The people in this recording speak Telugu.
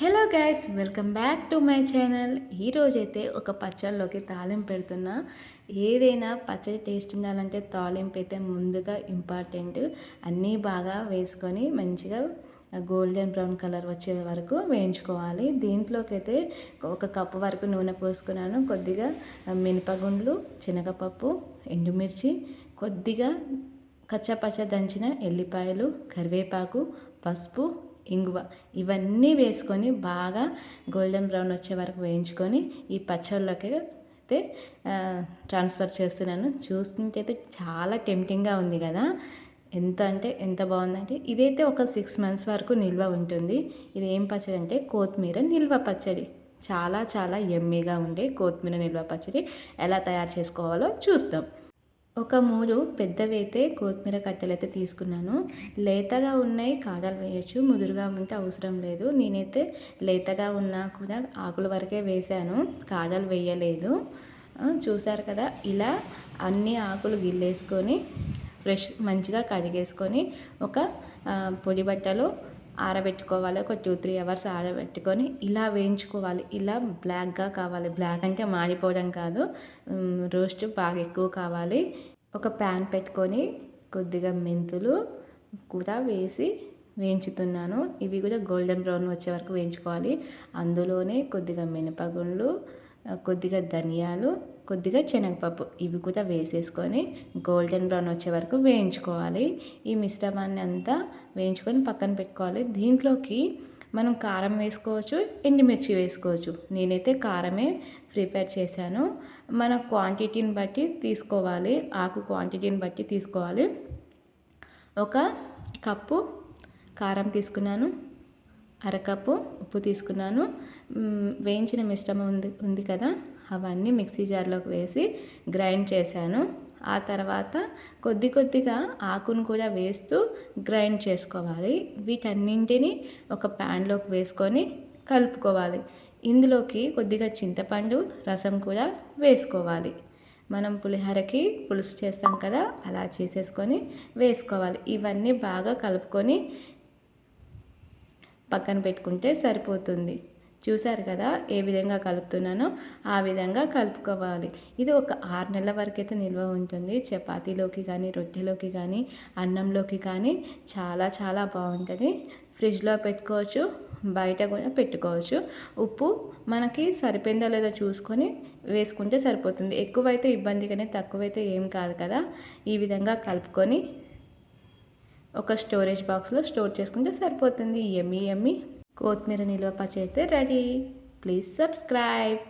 Hello guys welcome back to my channel ఈరోజైతే ఒక పచ్చళ్ళలోకి తాలింపు పెడుతున్నా. ఏదైనా పచ్చడి టేస్ట్ ఉండాలంటే తాలింపు అయితే ముందుగా ఇంపార్టెంట్ అన్నీ బాగా వేసుకొని మంచిగా గోల్డెన్ బ్రౌన్ కలర్ వచ్చే వరకు వేయించుకోవాలి. దీంట్లోకి అయితే ఒక కప్పు వరకు నూనె పోసుకున్నాను. కొద్దిగా మినపగుండ్లు శనగపప్పు ఎండుమిర్చి కొద్దిగా కచ్చపచ్చ దంచిన ఎల్లిపాయలు కరివేపాకు పసుపు ఇంగువ. ఇవన్నీ వేసుకొని బాగా గోల్డెన్ బ్రౌన్ వచ్చే వరకు వేయించుకొని ఈ పచ్చళ్ళకి అయితే ట్రాన్స్ఫర్ చేస్తున్నాను. చూస్తుంటే అయితే చాలా టెంప్టింగ్గా ఉంది కదా. ఎంత అంటే ఎంత బాగుందంటే ఇదైతే ఒక సిక్స్ మంత్స్ వరకు నిల్వ ఉంటుంది. ఇది ఏం పచ్చడి అంటే కొత్తిమీర నిల్వ పచ్చడి. చాలా చాలా ఎమ్మీగా ఉండే కొత్తిమీర నిల్వ పచ్చడి. ఎలా తయారు చేసుకోవాలో చూస్తాం ఒక మూడు పెద్దవైతే కొత్తిమీర కట్టెలు అయితే తీసుకున్నాను. లేతగా ఉన్నాయి కాడలు వేయచ్చు ముదురుగా ఉంటే అవసరం లేదు. నేనైతే లేతగా ఉన్నా కూడా ఆకుల వరకే వేశాను కాడలు వేయలేదు. చూసారు కదా ఇలా అన్ని ఆకులు గిల్లేసుకొని ఫ్రెష్ మంచిగా కడిగేసుకొని ఒక పొడి బట్టలో ఆరబెట్టుకోవాలి. ఒక టూ త్రీ అవర్స్ ఆరబెట్టుకొని ఇలా వేయించుకోవాలి. ఇలా బ్లాక్గా కావాలి. బ్లాక్ అంటే మాడిపోవడం కాదు. రోస్ట్ బాగా ఎక్కువ కావాలి. ఒక ప్యాన్ పెట్టుకొని కొద్దిగా మెంతులు కూడా వేసి వేయించుతున్నాను. ఇవి కూడా గోల్డెన్ బ్రౌన్ వచ్చే వరకు వేయించుకోవాలి. అందులోనే కొద్దిగా మినపగుండ్లు కొద్దిగా ధనియాలు కొద్దిగా శనగపప్పు. ఇవి కూడా వేసేసుకొని గోల్డెన్ బ్రౌన్ వచ్చే వరకు వేయించుకోవాలి. ఈ మిశ్రమాన్ని అంతా వేయించుకొని పక్కన పెట్టుకోవాలి. దీంట్లోకి మనం కారం వేసుకోవచ్చు ఎండుమిర్చి వేసుకోవచ్చు. నేనైతే కారమే ప్రిపేర్ చేశాను. మన క్వాంటిటీని బట్టి తీసుకోవాలి. ఆకు క్వాంటిటీని బట్టి తీసుకోవాలి. ఒక కప్పు కారం తీసుకున్నాను. అరకప్పు ఉప్పు తీసుకున్నాను. వేయించిన మిశ్రమం ఉంది ఉంది కదా? అవన్నీ మిక్సీ జార్లోకి వేసి గ్రైండ్ చేశాను. ఆ తర్వాత కొద్ది కొద్దిగా ఆకును కూడా వేస్తూ గ్రైండ్ చేసుకోవాలి. వీటన్నింటిని ఒక ప్యాన్లోకి వేసుకొని కలుపుకోవాలి. ఇందులోకి కొద్దిగా చింతపండు రసం కూడా వేసుకోవాలి. మనం పులిహోరకి పులుసు చేస్తాం కదా అలా చేసేసుకొని వేసుకోవాలి. ఇవన్నీ బాగా కలుపుకొని పక్కన పెట్టుకుంటే సరిపోతుంది. చూశారు కదా ఏ విధంగా కలుపుతున్నానో? ఆ విధంగా కలుపుకోవాలి. ఇది ఒక ఆరు నెలల వరకు అయితే నిల్వ ఉంటుంది. చపాతీలోకి కానీ రొట్టెలోకి కానీ అన్నంలోకి కానీ చాలా చాలా బాగుంటుంది. ఫ్రిడ్జ్లో పెట్టుకోవచ్చు బయట కూడా పెట్టుకోవచ్చు. ఉప్పు మనకి సరిపోయిందో లేదో చూసుకొని వేసుకుంటే సరిపోతుంది. ఎక్కువైతే ఇబ్బంది కానీ తక్కువైతే ఏం కాదు కదా. ఈ విధంగా కలుపుకొని ఒక స్టోరేజ్ బాక్స్లో స్టోర్ చేసుకుంటే సరిపోతుంది. ఎమ్మి ఎమ్మి. కొత్తిమీర నిల్వ పచ్చి అయితే రెడీ ప్లీజ్ సబ్స్క్రైబ్